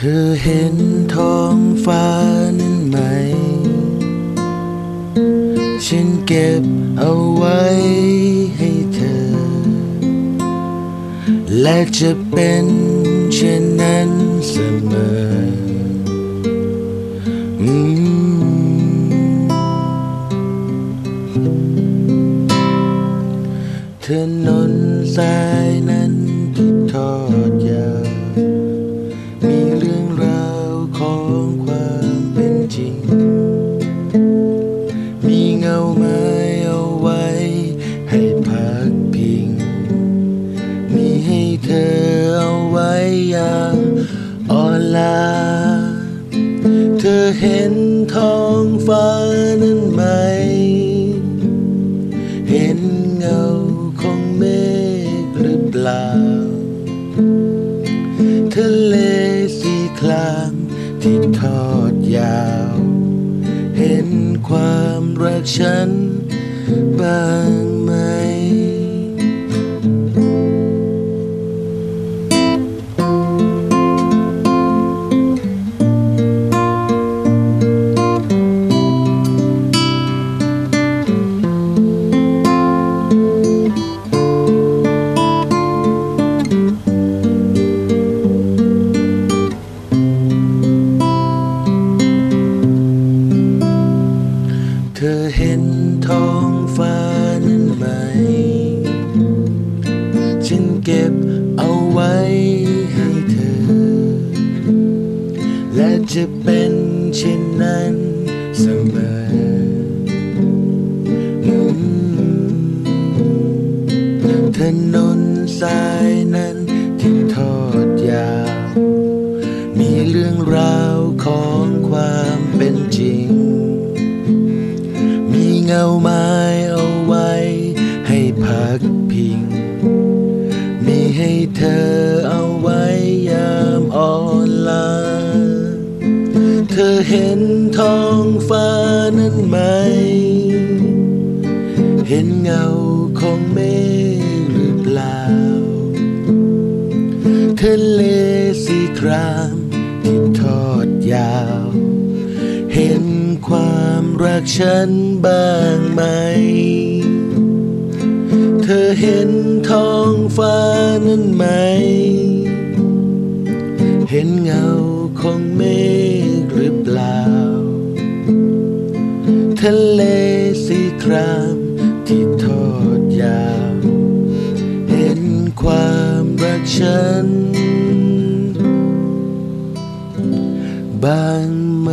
เธอเห็นท้องฟ้านั้นไหม ฉันเก็บเอาไว้ให้เธอ และจะเป็นเช่นนั้นเสมอเธอนนสายนั้นที่ทอด นั้นไหม เห็นเงาของเมฆหรือเปล่า ทะเลสีครามที่ทอดยาว เห็นความรักฉันบ้าง ท้องฟ้านั้นไหม ฉันเก็บเอาไว้ให้เธอ และจะเป็นเช่นนั้นเสมอถนนสายนั้น เงาไม้เอาไว้ ให้พักพิง มีให้เธอเอาไว้ยามอ่อนล้าเธอเห็นท้องฟ้านั้นไหม เห็นเงาของเมฆหรือเปล่าทะเลสีครามที่ทอดยาว เห็น รักฉันบ้างไหม เธอเห็นท้องฟ้านั้นไหม เห็นเงาของเมฆหรือเปล่า ทะเลสีครามที่ทอดยาว เห็นความรักฉัน บ้างไหม